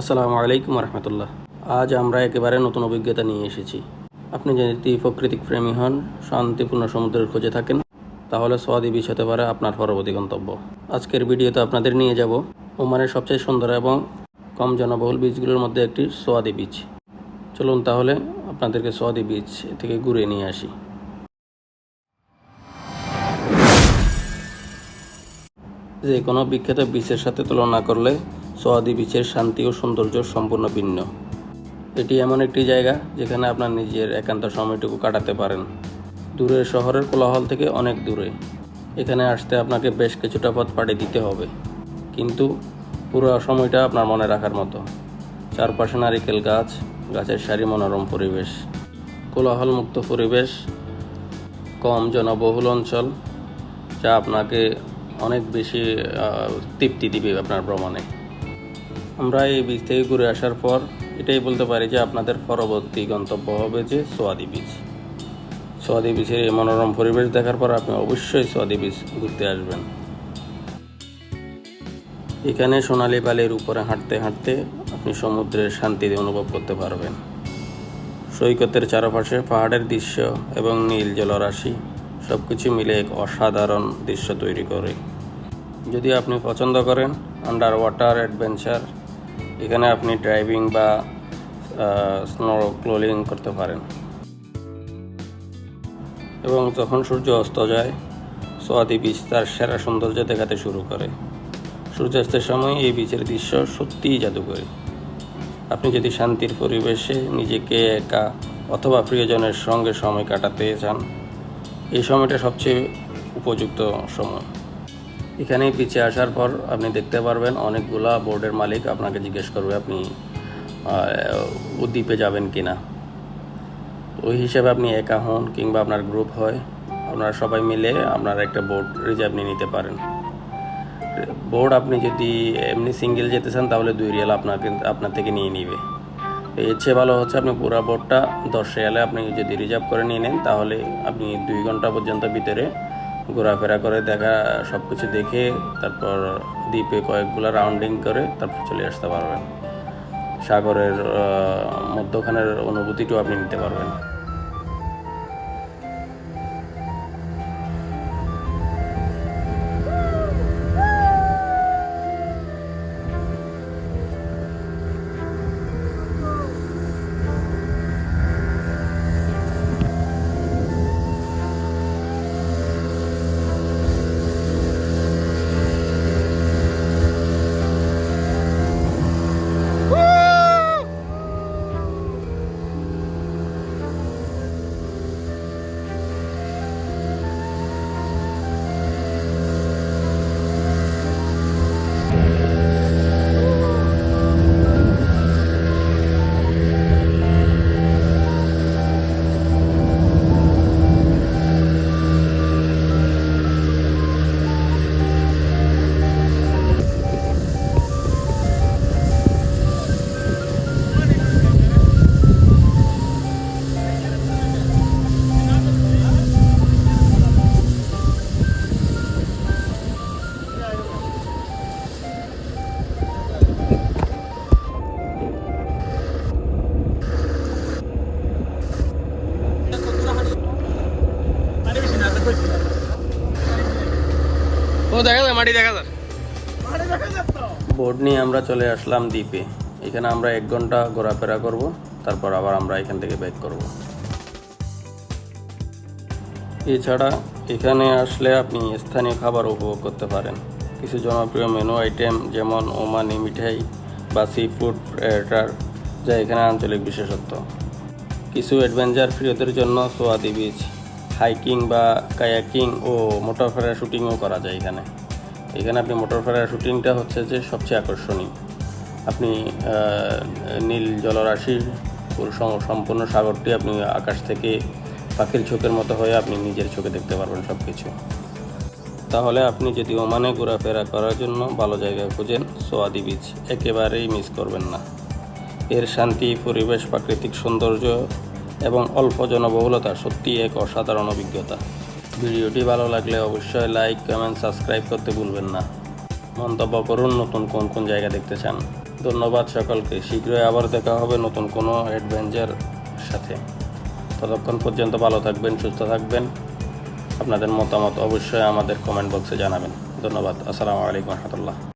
আসসালামু আলাইকুম রহমতুল্লাহ আজ আমরা একেবারে নতুন অভিজ্ঞতা নিয়ে এসেছি। আপনি যদি প্রকৃতিক প্রেমী হন, শান্তিপূর্ণ সমুদ্রের খোঁজে থাকেন, তাহলে সোয়াদি বিচ হতে পারে আপনার পরবর্তী গন্তব্য। আজকের ভিডিওতে আপনাদের নিয়ে যাব ওমানের সবচেয়ে সুন্দর এবং কম জনবহুল বিচগুলোর মধ্যে একটি সোয়াদি বিচ চলুন তাহলে আপনাদেরকে সোয়াদি বিচ থেকে ঘুরে নিয়ে আসি। যে কোনো বিখ্যাত বিচের সাথে তুলনা করলে সোয়াদি বিচের শান্তি ও সৌন্দর্য সম্পূর্ণ ভিন্ন। এটি এমন একটি জায়গা যেখানে আপনার নিজের একান্ত সময়টুকু কাটাতে পারেন। দূরের শহরের কোলাহল থেকে অনেক দূরে। এখানে আসতে আপনাকে বেশ কিছুটা পথ পাড়ি দিতে হবে। কিন্তু পুরো সময়টা আপনার মনে রাখার মতো। চারপাশে নারিকেল গাছ, গাছের সারি মনোরম পরিবেশ কোলাহল মুক্ত পরিবেশ, কম জনবহুল অঞ্চল, যা আপনাকে অনেক বেশি তৃপ্তি দিবে আপনার ভ্রমণে। আমরা এই বীচ থেকে ঘুরে আসার পর এটাই বলতে পারি যে আপনাদের পরবর্তী গন্তব্য হবে যে সোয়াদি বীচ। সোয়াদি বীচের এই মনোরম পরিবেশ দেখার পর আপনি অবশ্যই সোয়াদি বীচ ঘুরতে আসবেন। এখানে সোনালী বালির উপরে হাঁটতে হাঁটতে আপনি সমুদ্রের শান্তি অনুভব করতে পারবেন। সৈকতের চারপাশে পাহাড়ের দৃশ্য এবং নীল জলরাশি সব কিছু মিলে এক অসাধারণ দৃশ্য তৈরি করে। যদি আপনি পছন্দ করেন আন্ডার ওয়াটার অ্যাডভেঞ্চার এখানে আপনি ড্রাইভিং বা স্নো ক্লোলিং করতে পারেন। এবং যখন সূর্য অস্ত যায়, সোয়াদি বিচ তার সেরা সৌন্দর্য দেখাতে শুরু করে। সূর্যাস্তের সময় এই বিচের দৃশ্য সত্যিই জাদুকরী। আপনি যদি শান্তির পরিবেশে নিজেকে একা অথবা প্রিয়জনের সঙ্গে সময় কাটাতে চান, এই সময়টা সবচেয়ে উপযুক্ত সময়। এখানে পিছিয়ে আসার পর আপনি দেখতে পারবেন অনেকগুলা বোর্ডের মালিক আপনাকে জিজ্ঞেস করবে আপনি দ্বীপে যাবেন কি না ওই হিসাবে আপনি একা হন কিংবা আপনার গ্রুপ হয়, আপনারা সবাই মিলে আপনার একটা বোর্ড রিজার্ভ নিয়ে নিতে পারেন। বোর্ড আপনি যদি এমনি সিঙ্গেল যেতে চান, তাহলে দুই রিয়াল আপনার কিন্তু আপনার থেকে নিয়ে নিবে। এর চেয়ে ভালো হচ্ছে আপনি পুরো বোর্ডটা দশ রিয়ালে আপনি যদি রিজার্ভ করে নিয়ে নেন, তাহলে আপনি দুই ঘণ্টা পর্যন্ত ভিতরে ঘোরাফেরা করে, দেখা সব কিছু দেখে, তারপর দ্বীপে কয়েকগুলো রাউন্ডিং করে, তারপর চলে আসতে পারবেন। সাগরের মধ্যখানের অনুভূতিটাও আপনি নিতে পারবেন। ও দেখা যায় মাটি দেখা যায় বোর্ড নিয়ে আমরা চলে আসলাম দ্বীপে। এখানে আমরা এক ঘণ্টা ঘোরাফেরা করব তারপর আবার আমরা এখান থেকে ব্যাক করব। এছাড়া এখানে আসলে আপনি স্থানীয় খাবার উপভোগ করতে পারেন। কিছু জনপ্রিয় মেনু আইটেম যেমন ওমানি মিঠাই বা সি ফুড প্লেটার যা এখানে আঞ্চলিক বিশেষত্ব। কিছু অ্যাডভেঞ্চার প্রিয়দের জন্য সোয়াদি বিচ হাইকিং বা কায়াকিং ও মোটর শুটিংও করা যায় এখানে। এখানে আপনি মোটর ফেরার শুটিংটা হচ্ছে যে সবচেয়ে আকর্ষণীয়। আপনি নীল সম- সম্পূর্ণ সাগরটি আপনি আকাশ থেকে পাখির চোখের মতো হয়ে আপনি নিজের চোখে দেখতে পারবেন সব কিছু তাহলে আপনি যদি ওমানে ঘোরাফেরা করার জন্য ভালো জায়গা খুঁজেন, সোয়াদি বিচ একেবারেই মিস করবেন না। এর শান্তি, পরিবেশ, প্রাকৃতিক সৌন্দর্য এবং অল্প জনবহুলতা সত্যি এক অসাধারণ অভিজ্ঞতা। ভিডিওটি ভালো লাগলে অবশ্যই লাইক, কমেন্ট, সাবস্ক্রাইব করতে ভুলবেন না। মন্তব্য করুন নতুন কোন কোন জায়গা দেখতে চান। ধন্যবাদ সকলকে। শীঘ্রই আবার দেখা হবে নতুন কোনো অ্যাডভেঞ্চার সাথে। ততক্ষণ পর্যন্ত ভালো থাকবেন, সুস্থ থাকবেন। আপনাদের মতামত অবশ্যই আমাদের কমেন্ট বক্সে জানাবেন। ধন্যবাদ। আসসালামু আলাইকুম রহমতুল্লাহ।